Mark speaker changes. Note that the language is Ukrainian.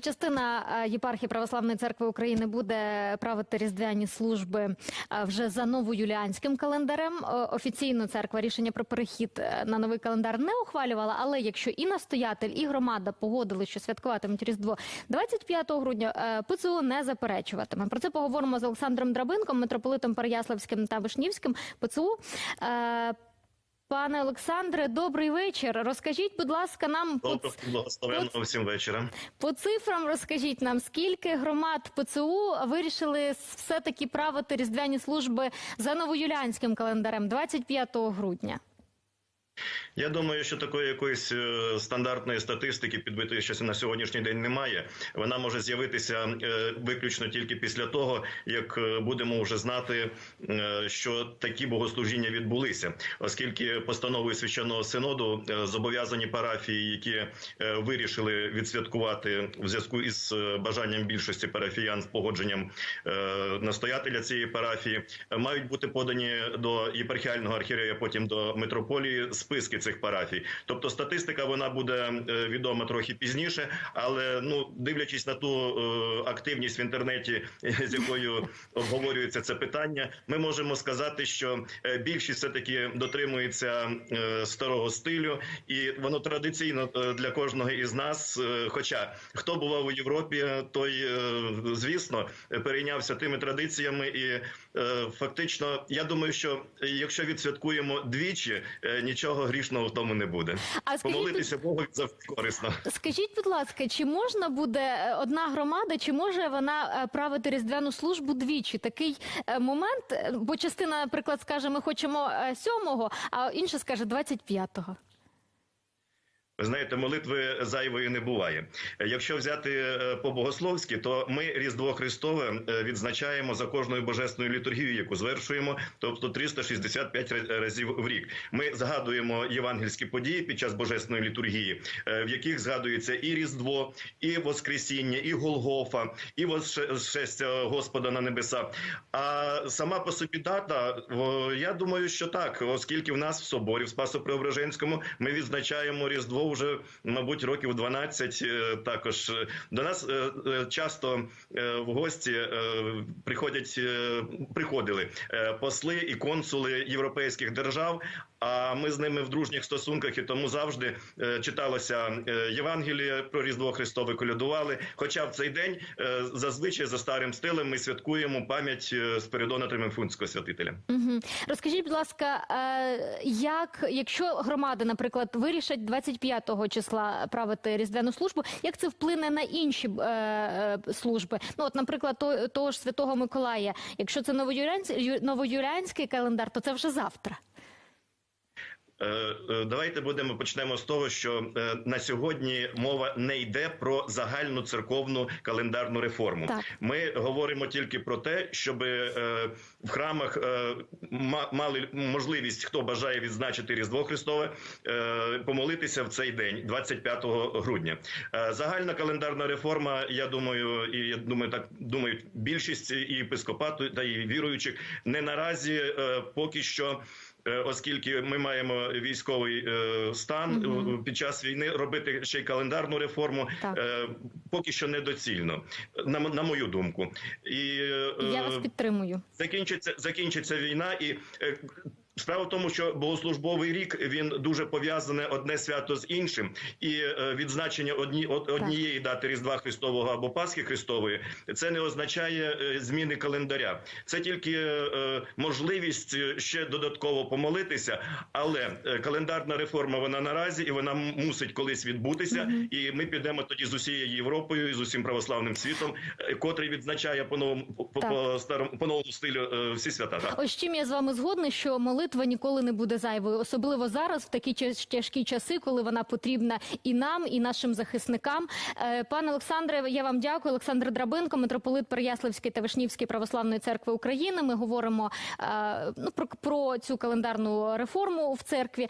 Speaker 1: Частина е, єпархії Православної церкви України буде правити різдвяні служби е, вже за новоюліанським календарем. Е, Офіційно церква рішення про перехід на новий календар не ухвалювала. Але якщо і настоятель, і громада погодили, що святкуватимуть Різдво 25 грудня, ПЦУ не заперечуватиме. Про це поговоримо з Олександром Драбинком, митрополитом Переяславським та Вишнівським ПЦУ. Пане Олександре, добрий вечір. Розкажіть, будь ласка, нам
Speaker 2: Доброго благословенного всім вечора.
Speaker 1: по цифрам розкажіть нам, скільки громад ПЦУ вирішили все-таки правити різдвяні служби за новоюлянським календарем 25 грудня?
Speaker 2: Я думаю, що такої якоїсь е, стандартної статистики підбитої що на сьогоднішній день немає. Вона може з'явитися е, виключно тільки після того, як е, будемо вже знати, що такі богослужіння відбулися, оскільки постановою священного синоду зобов'язані парафії, які вирішили відсвяткувати в зв'язку із бажанням більшості парафіян з погодженням настоятеля цієї парафії, мають бути подані до єпархіального архієрея, потім до митрополії списки цих парафій. Тобто статистика вона буде е, відома трохи пізніше, але ну дивлячись на ту е, активність в інтернеті, з якою обговорюється це питання, ми можемо сказати, що е, більшість все таки дотримується е, старого стилю, і воно традиційно е, для кожного із нас. е, Хоча хто бував у Європі, той е, звісно перейнявся тими традиціями, і е, фактично, я думаю, що якщо відсвяткуємо двічі, е, нічого грішного в тому не буде.
Speaker 1: А
Speaker 2: Помолитися Богу завжди корисно.
Speaker 1: скажіть, будь ласка, чи можна буде е, одна громада, чи може вона е, правити різдвяну службу двічі? Такий е, момент, бо частина, наприклад, скаже, ми хочемо сьомого, 7-го, а інша скаже 25-го.
Speaker 2: Ви знаєте, молитви зайвої не буває. Якщо взяти е, по-богословськи, то ми Різдво Христове е, відзначаємо за кожною божественною літургією, яку звершуємо, тобто 365 ра- разів в рік. Ми згадуємо євангельські події під час божественної літургії, е, в яких згадується і Різдво, і Воскресіння, і Голгофа, і Воскресення Господа на небеса. А сама по собі дата, я думаю, що так, оскільки в нас в соборі в Спасо-Преображенському ми відзначаємо Різдво вже, мабуть, років 12. е, Також до нас е, е, часто в гості приходять, приходили посли і консули європейських держав. А ми з ними в дружніх стосунках і тому завжди читалося Євангеліє про Різдво Христове, колядували. Хоча в цей день зазвичай за старим стилем ми святкуємо пам'ять Спиридона Тримифунського святителя.
Speaker 1: Угу. Розкажіть, будь ласка, як, якщо громади, наприклад, вирішать 25 числа правити різдвяну службу, як це вплине на інші е, е, служби? Ну, от, наприклад, то, того ж Святого Миколая, якщо це новоюрянський календар, то це вже завтра.
Speaker 2: Е, е, Давайте будемо почнемо з того, що е, на сьогодні мова не йде про загальну церковну календарну реформу.
Speaker 1: Так.
Speaker 2: Ми говоримо тільки про те, щоб в храмах ма- мали можливість, хто бажає відзначити Різдво Христове, помолитися в цей день, 25 грудня. Загальна календарна реформа. Я думаю, і я думаю, так думають більшість і епископату та і віруючих не наразі поки що. Е, Оскільки ми маємо військовий е, стан е, під час війни, робити ще й календарну реформу
Speaker 1: Так.
Speaker 2: поки що недоцільно, на, на мою думку. І
Speaker 1: Я вас підтримую.
Speaker 2: закінчиться закінчиться війна, і справа в тому, що богослужбовий рік він дуже пов'язане одне свято з іншим, і е, відзначення одні однієї дати Різдва Христового або Пасхи Христової це не означає е, зміни календаря. Це тільки е, можливість ще додатково помолитися, але календарна реформа вона наразі і вона мусить колись відбутися. І ми підемо тоді з усією Європою і з усім православним світом, котрий відзначає по новому по, по, старому по новому стилю всі свята. Так.
Speaker 1: Ось чим я з вами згодна, що молитва ніколи не буде зайвою, особливо зараз, в такі тяжкі часи, коли вона потрібна і нам, і нашим захисникам. Е, Пане Олександре, я вам дякую. Олександр Драбинко, митрополит Переяславської та Вишнівської православної церкви України. Ми говоримо е, ну про, про цю календарну реформу в церкві.